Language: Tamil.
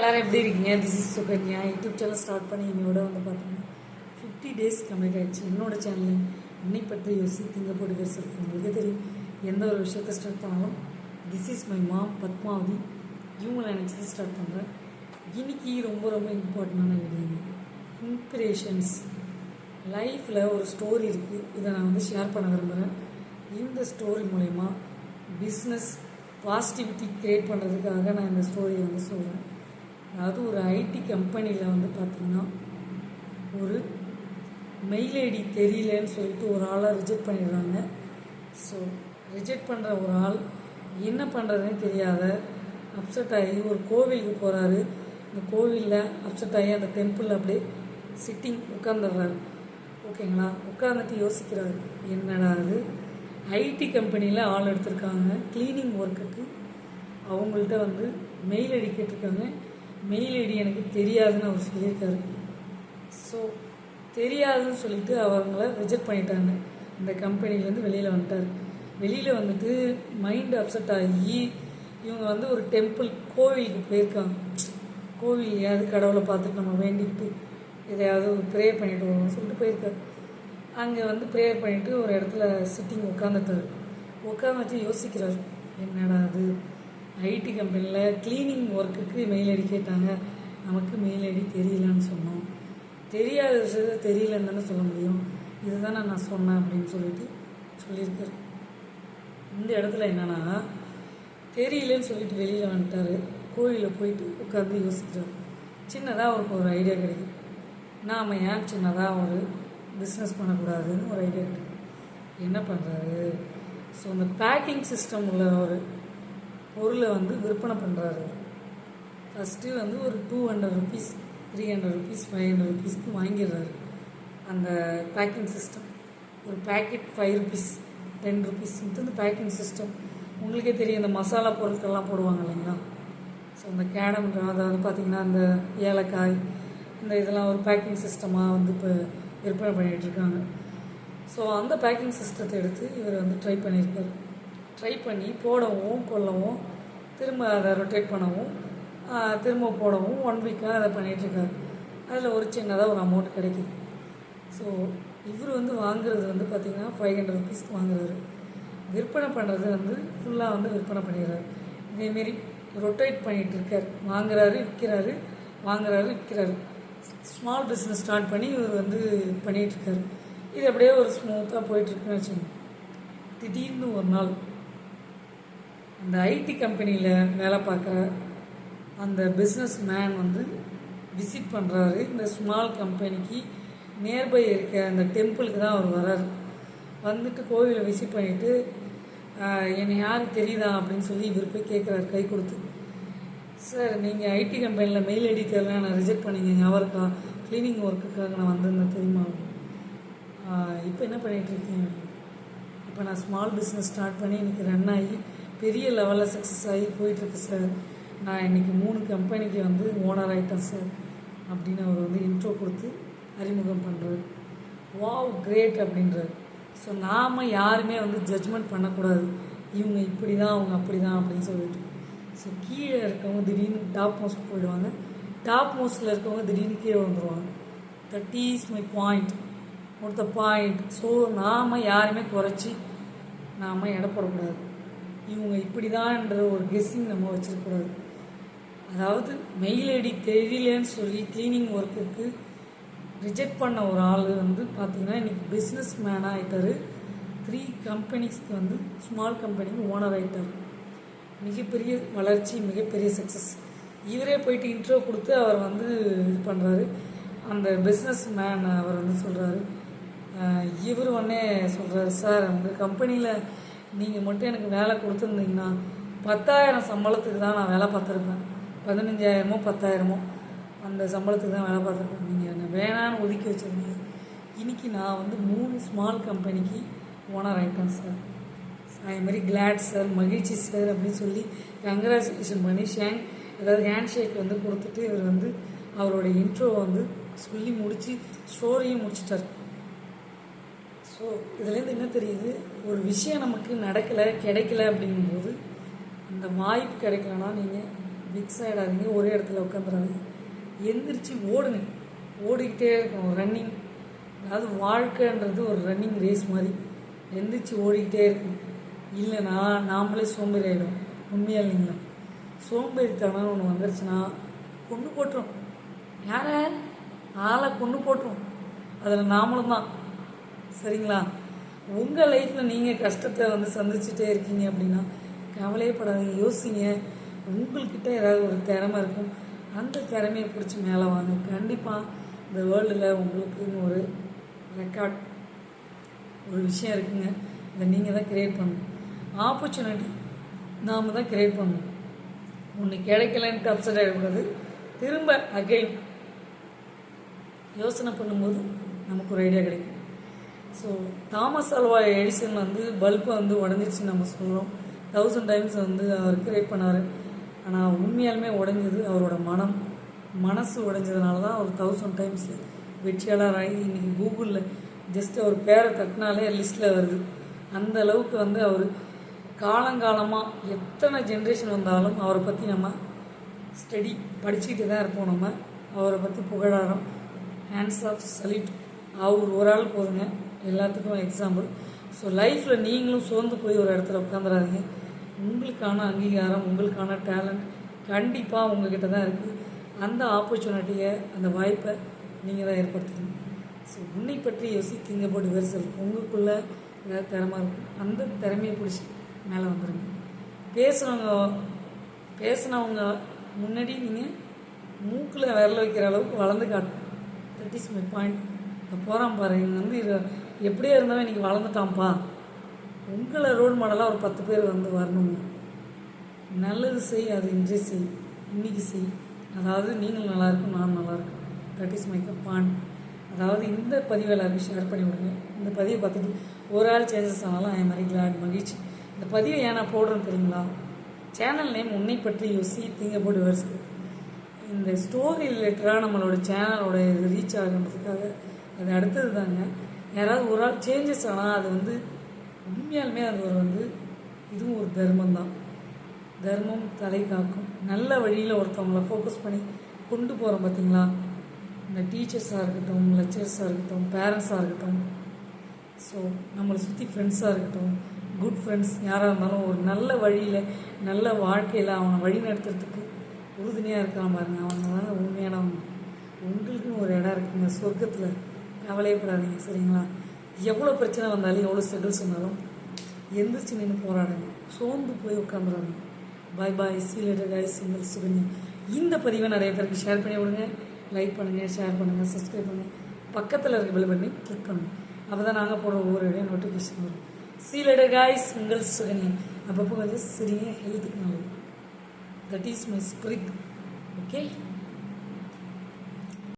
எல்லாரும் எப்படி இருக்கீங்க? This is Sukanya YouTube channel start பண்ணி என்னோட வந்து பார்த்தீங்கன்னா ஃபிஃப்டி டேஸ் கம்ப்ளீட் ஆயிடுச்சு. என்னோட சேனலில் என்னை பற்றி யோசி திங்க போட்டு பேசுறது உங்களுக்கு தெரியும். எந்த ஒரு விஷயத்தை ஸ்டார்ட் பண்ணாலும் this is my mom Padmavathi. இவங்களை நினச்சி ஸ்டார்ட் பண்ணுறேன் இன்னைக்கு ரொம்ப ரொம்ப இம்பார்ட்டண்டான வீடியோ இன்ஸ்பிரேஷன்ஸ் லைஃப்பில் ஒரு ஸ்டோரி இருக்குது இதை நான் வந்து ஷேர் பண்ண விரும்புகிறேன் இந்த ஸ்டோரி மூலயமா பிஸ்னஸ் பாசிட்டிவிட்டி க்ரியேட் பண்ணுறதுக்காக நான் இந்த ஸ்டோரியை வந்து சொல்கிறேன் அதாவது ஒரு ஐடி கம்பெனியில் வந்து பார்த்திங்கன்னா ஒரு மெயில் ஐடி தெரியலன்னு சொல்லிட்டு ஒரு ஆளை ரிஜெக்ட் பண்ணிடுறாங்க. ஸோ ரிஜெக்ட் பண்ணுற ஒரு ஆள் என்ன பண்ணுறதுனே தெரியாத அப்செட் ஆகி ஒரு கோவிலுக்கு போகிறாரு இந்த கோவிலில் அப்செட் ஆகி அந்த டெம்பிளில் அப்படியே சிட்டிங் உட்காந்துடுறாரு ஓகேங்களா? உட்காந்துட்டு யோசிக்கிறாரு என்னடா அது ஐடி கம்பெனியில் ஆள் எடுத்திருக்காங்க. க்ளீனிங் ஒர்க்குக்கு அவங்கள்ட்ட வந்து மெயில் ஐடி கேட்டிருக்காங்க. மெயில் ஐடி எனக்கு தெரியாதுன்னு அவர் சொல்லியிருக்காரு. ஸோ தெரியாதுன்னு சொல்லிட்டு அவங்கள ரிஜெக்ட் பண்ணிட்டாங்க. இந்த கம்பெனிலேருந்து வெளியில் வந்துட்டார். வெளியில் வந்துட்டு மைண்ட் அப்செட் ஆகி இவங்க வந்து ஒரு டெம்பிள் கோவிலுக்கு போயிருக்காங்க. கோவில் ஏதாவது கடவுளை பார்த்துட்டு நம்ம வேண்டிக்கிட்டு எதையாவது ஒரு ப்ரேயர் பண்ணிட்டு வருவோம்னு சொல்லிட்டு போயிருக்காரு. அங்கே வந்து ப்ரேயர் பண்ணிவிட்டு ஒரு இடத்துல சிட்டிங் உட்காந்துட்டார் உட்காந்துட்டு யோசிக்கிறார். என்னடா அது ஐடி கம்பெனியில் க்ளீனிங் ஒர்க்குக்கு மெயில் ஐடி கேட்டாங்க. நமக்கு மெயில் ஐடி தெரியலன்னு சொன்னோம். தெரியாத விஷயத்த தெரியலன்னு தானே சொல்ல முடியும். இதுதானே நான் சொன்னேன் அப்படின்னு சொல்லிட்டு சொல்லியிருக்காரு. இந்த இடத்துல என்னென்னா தெரியலன்னு சொல்லிட்டு வெளியில் வந்துட்டார். கோயிலில் போயிட்டு உட்காந்து யோசிக்கிறார். சின்னதாக அவருக்கு ஒரு ஐடியா கிடைக்கும். நாம் ஏன் சின்னதாக ஒரு பிஸ்னஸ் பண்ணக்கூடாதுன்னு ஒரு ஐடியா கிடைக்கும். என்ன பண்ணுறாரு ஸோ அந்த பேக்கிங் சிஸ்டம் உள்ள ஒரு பொருளை வந்து விற்பனை பண்ணுறாரு ஃபஸ்ட்டு வந்து ஒரு two hundred rupees three hundred rupees five hundred ருபீஸ்க்கு வாங்கிடுறாரு. அந்த பேக்கிங் சிஸ்டம் ஒரு பேக்கெட் ஃபைவ் ருபீஸ் டென் ருபீஸ்ன்ட்டு இந்த பேக்கிங் சிஸ்டம் உங்களுக்கே தெரியும் இந்த மசாலா பொருட்கள்லாம் போடுவாங்க இல்லைங்களா? ஸோ இந்த கேடம் அதாவது பார்த்திங்கன்னா அந்த ஏலக்காய் இந்த இதெல்லாம் ஒரு பேக்கிங் சிஸ்டமாக வந்து இப்போ விற்பனை பண்ணிகிட்டு இருக்காங்க. ஸோ அந்த பேக்கிங் சிஸ்டத்தை எடுத்து இவர் வந்து ட்ரை பண்ணியிருக்காரு. ட்ரை பண்ணி போடவும் கொல்லவும் திரும்ப அதை ரொட்டேட் பண்ணவும் திரும்ப போடவும் ஒன் வீக்காக அதை பண்ணிகிட்ருக்காரு அதில் ஒரு சின்னதாக ஒரு அமௌண்ட் கிடைக்குது. ஸோ இவர் வந்து வாங்குறது வந்து பார்த்திங்கன்னா ஃபைவ் ஹண்ட்ரட் ருபீஸ்க்கு வாங்குறாரு. விற்பனை பண்ணுறது வந்து ஃபுல்லாக வந்து விற்பனை பண்ணிடுறாரு. இதேமாரி ரொட்டேட் பண்ணிகிட்டு இருக்கார். வாங்குறாரு விற்கிறாரு வாங்குறாரு விற்கிறாரு. ஸ்மால் பிஸ்னஸ் ஸ்டார்ட் பண்ணி இவர் வந்து பண்ணிகிட்ருக்காரு இது அப்படியே ஒரு ஸ்மூத்தாக போயிட்டுருக்குன்னு வச்சுக்கோங்க. திடீர்னு ஒரு நாள். அந்த ஐடி கம்பெனியில் வேலை பார்க்குற அந்த பிஸ்னஸ் மேன் வந்து விசிட் பண்ணுறாரு இந்த ஸ்மால் கம்பெனிக்கு நியர்பை இருக்க அந்த டெம்பிளுக்கு தான் அவர் வராரு வந்துட்டு கோவிலை விசிட் பண்ணிவிட்டு என்னை யார் தெரியுதா? அப்படின்னு சொல்லி இவர் போய் கேட்குறாரு கை கொடுத்து. சார் நீங்கள் ஐடி கம்பெனியில் மெயில் ஐடி நான் ரிஜெக்ட் பண்ணிக்கங்க அவருக்கா க்ளீனிங் ஒர்க்குக்காக நான் வந்திருந்தேன் தெரியுமா? இப்போ என்ன பண்ணிகிட்ருக்கீங்க இப்போ நான் ஸ்மால் பிஸ்னஸ் ஸ்டார்ட் பண்ணி எனக்கு ரன் ஆகி பெரிய லெவலில் சக்ஸஸ் ஆகி போயிட்டுருக்கு சார் நான் இன்றைக்கி மூணு கம்பெனிக்கு வந்து ஓனர் ஆகிட்டேன் சார் அப்படின்னு அவர் வந்து இன்ட்ரோ கொடுத்து அறிமுகம் பண்ணுறாரு வாவ் கிரேட் அப்படின்றாரு. ஸோ நாம் யாருமே வந்து ஜட்ஜ்மெண்ட் பண்ணக்கூடாது. இவங்க இப்படி தான் அவங்க அப்படி தான் அப்படின்னு சொல்லிட்டு. ஸோ கீழே இருக்கவங்க திடீர்னு டாப் மோஸ்ட் போயிடுவாங்க. டாப் மோஸ்ட்டில் இருக்கவங்க திடீர்னு கீழே வந்துடுவாங்க தட் இஸ் மை பாயிண்ட் ஒருத்த பாயிண்ட் ஸோ நாம் யாருமே குறைச்சி நாம் இடப்படக்கூடாது இவங்க இப்படி தான்ன்ற ஒரு கெஸ்ஸிங் நம்ம வச்சிருக்கக்கூடாது. அதாவது மெயில் ஐடி தெரியலன்னு சொல்லி க்ளீனிங் ஒர்க்குக்கு ரிஜெக்ட் பண்ண ஒரு ஆள் வந்து பார்த்திங்கன்னா இன்றைக்கி பிஸ்னஸ் மேனாக ஆகிட்டார் த்ரீ கம்பெனிஸ்க்கு வந்து ஸ்மால் கம்பெனிக்கு ஓனர் ஆகிட்டார் மிகப்பெரிய வளர்ச்சி மிகப்பெரிய சக்ஸஸ் இவரே போயிட்டு இன்ட்ரோ கொடுத்து அவர் வந்து இது பண்ணுறாரு அந்த பிஸ்னஸ் மேன் அவர் வந்து சொல்கிறாரு இவர் உடனே சொல்கிறாரு சார் அந்த கம்பெனியில் நீங்கள் மட்டும் எனக்கு வேலை கொடுத்துருந்தீங்கன்னா பத்தாயிரம் சம்பளத்துக்கு தான் நான் வேலை பார்த்துருப்பேன். பதினஞ்சாயிரமோ பத்தாயிரமோ அந்த சம்பளத்துக்கு தான் வேலை பார்த்துருப்பேன். நீங்கள் என்னை வேணான்னு ஒதுக்கி வச்சுருந்தீங்க. இன்னைக்கு நான் வந்து மூணு ஸ்மால் கம்பெனிக்கு ஓனர் ஆகிட்டேன் சார் அதே மாதிரி கிளாட் சார் மகிழ்ச்சி சார் அப்படின்னு சொல்லி கங்க்ராச்சுலேஷன் பண்ணி ஷேங் ஏதாவது ஹேண்ட் ஷேக் வந்து கொடுத்துட்டு இவர் வந்து அவரோட இன்ட்ரோ வந்து சொல்லி முடித்து ஸ்டோரியும் முடிச்சிட்டார். ஸோ இதுலேருந்து என்ன தெரியுது? ஒரு விஷயம் நமக்கு நடக்கலை கிடைக்கல அப்படிங்கும்போது அந்த வாய்ப்பு கிடைக்கலனா நீங்கள் மிக்ஸ் ஆகிடாதீங்க ஒரே இடத்துல உட்காந்துடாதீங்க எந்திரிச்சு ஓடுங்க. ஓடிக்கிட்டே இருக்கணும். ரன்னிங் அதாவது வாழ்க்கைன்றது ஒரு ரன்னிங் ரேஸ் மாதிரி. எந்திரிச்சு ஓடிக்கிட்டே இருக்கணும். இல்லைன்னா நாமளே சோம்பேறி ஆகிடும் உண்மையாக இல்லைங்களா? சோம்பேறித்தனம் ஒன்று வந்துருச்சுன்னா கொண்டு போட்டுரும். யார? ஆளை கொண்டு போட்டுரும். அதில் நாமளும் தான். சரிங்களா? உங்கள் லைஃப்பில் நீங்கள் கஷ்டத்தை வந்து சந்திச்சுட்டே இருக்கீங்க அப்படின்னா கவலையே படாதீங்க யோசிங்க. உங்கள்கிட்ட ஏதாவது ஒரு திறமை இருக்கும். அந்த திறமையை பிடிச்சி மேலே வாங்க. கண்டிப்பாக இந்த வேர்ல்டில் உங்களுக்குன்னு ஒரு ரெக்கார்ட் ஒரு விஷயம் இருக்குங்க. அதை நீங்கள் தான் கிரியேட் பண்ணணும். ஆப்பர்ச்சுனிட்டி நாம் தான் கிரியேட் பண்ணணும். ஒன்று கிடைக்கலன்ட்டு அப்செட் ஆகிடக்கூடாது திரும்ப அகைன் யோசனை பண்ணும்போது நமக்கு ஒரு ஐடியா கிடைக்கும். ஸோ தாமஸ் அல்வா எடிசன் வந்து பல்பு வந்து உடஞ்சிருச்சுன்னு நம்ம சொல்கிறோம் தௌசண்ட் டைம்ஸ் வந்து அவர் கிரியேட் பண்ணார். ஆனால் உண்மையாலுமே உடஞ்சது அவரோட மனம். மனசு உடைஞ்சதுனால தான் அவர் தௌசண்ட் டைம்ஸ் வெற்றியாளராகி இன்றைக்கி கூகுளில் ஜஸ்ட் அவர் பேரை தட்டினாலே லிஸ்ட்டில் வருது. அந்த அளவுக்கு வந்து அவர் காலங்காலமாக எத்தனை ஜென்ரேஷன் வந்தாலும் அவரை பற்றி நம்ம ஸ்டடி படிச்சுக்கிட்டு தான் இருப்போம் நம்ம. அவரை பற்றி புகழாரம். ஹேண்ட்ஸ் ஆஃப் சல்யூட் அவர் ஒரு ஆள் போதுங்க. எல்லாத்துக்கும் எக்ஸாம்பிள் ஸோ லைஃப்பில் நீங்களும் சோர்ந்து போய் ஒரு இடத்துல உட்காந்துடாதீங்க உங்களுக்கான அங்கீகாரம் உங்களுக்கான டேலண்ட் கண்டிப்பாக உங்ககிட்ட தான் இருக்குது அந்த ஆப்பர்ச்சுனிட்டியை அந்த வாய்ப்பை நீங்கள் தான் ஏற்படுத்தணும். ஸோ உன்னை பற்றி யோசிக்கிங்க திங்க போட்டு வெரிசல் உங்களுக்குள்ளே ஏதாவது திறமை இருக்கும். அந்த திறமையை பிடிச்சி மேலே வந்துடுங்க பேசுகிறவங்க பேசுனவங்க முன்னாடி நீங்கள் மூக்கில் விரல வைக்கிற அளவுக்கு வளர்ந்து காட்டும் தட் இஸ் மை பாயிண்ட் போகிறான் பாரு வந்து எப்படியே இருந்தாலும் இன்றைக்கி வளர்ந்துட்டான்ப்பா. உங்களை ரோல் மாடலாக ஒரு பத்து பேர் வந்து வரணுங்க. நல்லது செய் அது இன்றே செய். இன்னைக்கு செய். அதாவது நீங்கள் நல்லா இருக்கும் நான் நல்லா தட் இஸ் மை பான் அதாவது இந்த பதிவை எல்லாருக்கும் ஷேர் பண்ணி விடுங்க. இந்த பதிவை பார்த்துட்டு ஒரு ஆள் சேஞ்சஸ் ஆனாலும் ஐ மாதிரி கிளாட் மகிழ்ச்சி. இந்த பதிவை ஏன் நான் போடுறேன்னு தெரியுங்களா? சேனல் நேம் உன்னை பற்றி யோசி திங்க போட்டு வருஷம் இந்த ஸ்டோரி ரிலேட்டடாக நம்மளோட சேனலோட ரீச் ஆகணுன்றதுக்காக அது அடுத்தது தாங்க. யாராவது ஒரு ஆள் சேஞ்சஸ் ஆனால் அது வந்து உண்மையாலுமே அது ஒரு வந்து இதுவும் ஒரு தர்மம் தான் தர்மம் தலை காக்கும். நல்ல வழியில் ஒருத்தவங்கள ஃபோக்கஸ் பண்ணி கொண்டு போகிறோம் பார்த்தீங்களா இந்த டீச்சர்ஸாக இருக்கட்டும் லெக்சர்ஸாக இருக்கட்டும் பேரண்ட்ஸாக இருக்கட்டும். ஸோ நம்மளை சுற்றி ஃப்ரெண்ட்ஸாக இருக்கட்டும் குட் ஃப்ரெண்ட்ஸ் யாராக இருந்தாலும் ஒரு நல்ல வழியில் நல்ல வாழ்க்கையில் அவனை வழி நடத்துறதுக்கு உறுதுணையாக இருக்கான் பாருங்க. அவங்க தான் உண்மையானவங்க உங்களுக்குன்னு ஒரு இடம் இருக்குங்க சொர்க்கத்தில். கவலையப்படாதீங்க சரிங்களா? எவ்வளோ பிரச்சனை வந்தாலும் எவ்வளோ ஸ்ட்ரகிள்ஸ் வந்தாலும் எந்திரிச்சு நின்று போராடுங்க. சோர்ந்து போய் உட்காந்துறாங்க பாய் பாய் சீலர் காய் சிங்கிள் சுகன்யா. இந்த பதிவை நிறைய பேருக்கு ஷேர் பண்ணி விடுங்க. லைக் பண்ணுங்கள் ஷேர் பண்ணுங்கள் சப்ஸ்கிரைப் பண்ணுங்கள் பக்கத்தில் இருக்க பில் பண்ணி கிளிக் பண்ணுங்கள் அப்போ தான் நாங்கள் போடுற ஒவ்வொரு இடையே நோட்டிஃபிகேஷன் வரும். சீலர் காய்ஸ் உங்கள் சுகன்யா. அப்பப்போ கொஞ்சம் சிறிய ஹெல்த்துக்கு நல்லது that is my spirit okay